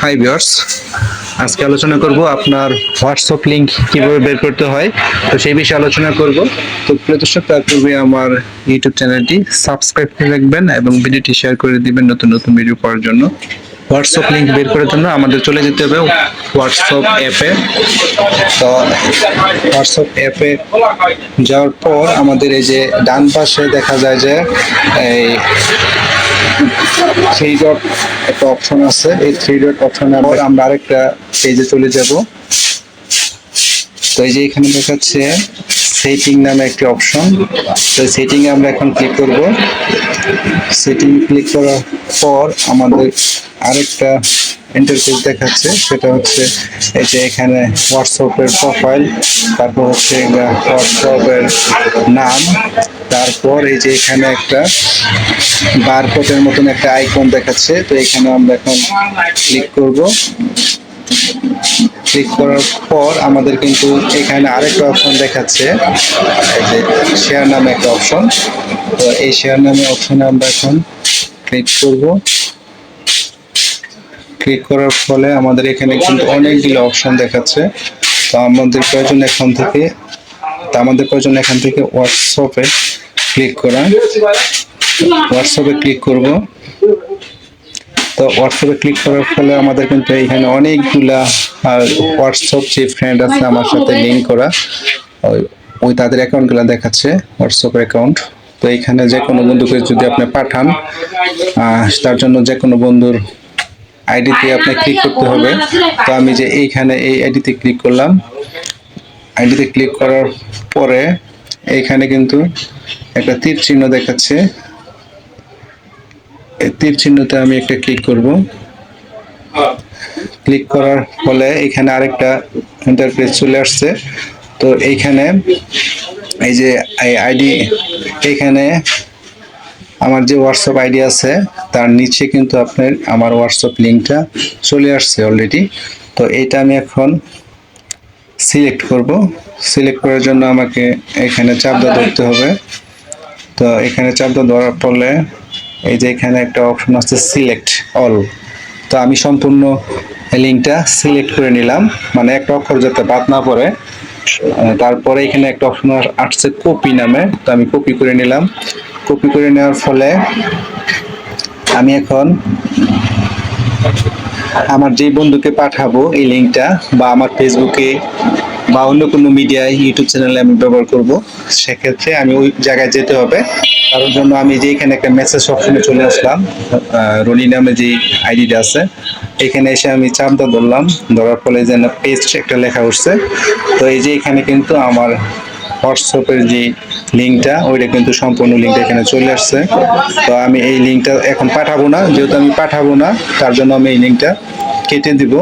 Hi viewers আজকে আলোচনা করব আপনার হোয়াটসঅ্যাপ লিংক কীভাবে বের করতে হয়, তো সেই বিষয়ে আলোচনা করব। তো প্রিয় দর্শক, তার পূর্বে আমার ইউটিউব চ্যানেলটি সাবস্ক্রাইব করে রাখবেন এবং ভিডিওটি শেয়ার করে দিবেন নতুন নতুন ভিডিও পাওয়ার জন্য। হোয়াটসঅ্যাপ লিংক বের করার জন্য আমাদের চলে যেতে হবে হোয়াটসঅ্যাপ অ্যাপে তো হোয়াটসঅ্যাপ অ্যাপে যাওয়ার পর আমাদের এই যে ডান পাশে দেখা যায় যে এই থ্রি ডট একটা অপশন আছে। এই থ্রি ডট অপশনের পর আমরা আরেকটা পেজে চলে যাব। তো এই যে এখানে দেখাচ্ছে সেটিং নামে একটি অপশন তো সেটিং আমরা এখন ক্লিক করব। সেটিং ক্লিক করার পর আমাদের আরেকটা ইন্টারফেস দেখাচ্ছে, সেটা হচ্ছে এই যে এখানে হোয়াটসঅ্যাপের প্রোফাইল তারপর হচ্ছে হোয়াটসঅ্যাপের নাম, তারপর এই যে এখানে একটা বারকোডের মতন একটা আইকন দেখাচ্ছে, তো এখানে আমরা এখন ক্লিক করব। ক্লিক করার পর আমাদের কিন্তু এখানে আরেকটা অপশন দেখাচ্ছে, এই যে শেয়ার নামে একটা অপশন তো এই শেয়ার নামে অপশনে আমরা এখন ক্লিক করব। ক্লিক করার ফলে আমাদের এখানে কিন্তু অনেকগুলো অপশন দেখাচ্ছে। তো আমাদের প্রয়োজন এখন থেকে, তো আমাদের প্রয়োজন এখান থেকে হোয়াটসঅ্যাপে ক্লিক করা। হোয়াটসঅ্যাপে ক্লিক করব। তো হোয়াটসঅ্যাপে ক্লিক করার ফলে আমাদের কিন্তু এখানে অনেকগুলা হোয়াটসঅ্যাপ যে ফ্রেন্ড আছে আমার সাথে লিঙ্ক করা, ওই তাদের অ্যাকাউন্টগুলো দেখাচ্ছে হোয়াটসঅ্যাপের অ্যাকাউন্ট তো এখানে যে কোনো বন্ধুকে যদি আপনি পাঠান তার জন্য যে কোনো বন্ধুর আইডিতে আপনি ক্লিক করতে হবে। তো আমি যে এইখানে এই আইডিতে ক্লিক করলাম। আইডিতে ক্লিক করার পরে এইখানে কিন্তু একটা তীর চিহ্ন দেখাচ্ছে। এই তীর চিহ্নতে আমি একটা ক্লিক করব। ক্লিক করার ফলে এখানে আরেকটা ইন্টারফেস চলে আসছে। তো এইখানে এই যে আইডি এখানে আমার যে হোয়াটসঅ্যাপ আইডি আছে, তার নিচে কিন্তু আপনার আমার হোয়াটসঅ্যাপ লিঙ্কটা চলে আসছে অলরেডি তো এটা আমি এখন সিলেক্ট করব। সিলেক্ট করার জন্য আমাকে এখানে চাপটা ধরতে হবে। তো এখানে চাপটা ধরার ফলে এই যে এখানে একটা অপশন আছে সিলেক্ট অল তো আমি সম্পূর্ণ লিঙ্কটা সিলেক্ট করে নিলাম। মানে একটা অক্ষর যাতে বাদ না পড়ে। তারপরে এখানে একটা অপশন আসছে কপি নামে। তো আমি কপি করে নিলাম। কপি করে নেওয়ার ফলে আমি এখন আমার যে বন্ধুকে পাঠাবো এই লিঙ্কটা বা আমার ফেসবুকে বা অন্য কোনো মিডিয়ায় ইউটিউব চ্যানেলে আমি ব্যবহার করব, সেক্ষেত্রে আমি ওই জায়গায় যেতে হবে। তার জন্য আমি যে এখানে একটা মেসেজ অপশনে চলে আসলাম রনি নামে যে আইডিটা আছে, এখানে এসে আমি চাপটা ধরলাম, ধরার ফলে যেন পেজ একটা লেখা উঠছে। তো এই যে এখানে কিন্তু আমার হোয়াটসঅ্যাপের যে লিঙ্কটা, ওইটা কিন্তু সম্পূর্ণ লিঙ্কটা এখানে চলে আসছে। তো আমি এই লিঙ্কটা এখন পাঠাবো না, যেহেতু আমি পাঠাবো না, তার জন্য আমি এই লিঙ্কটা কেটে দিব।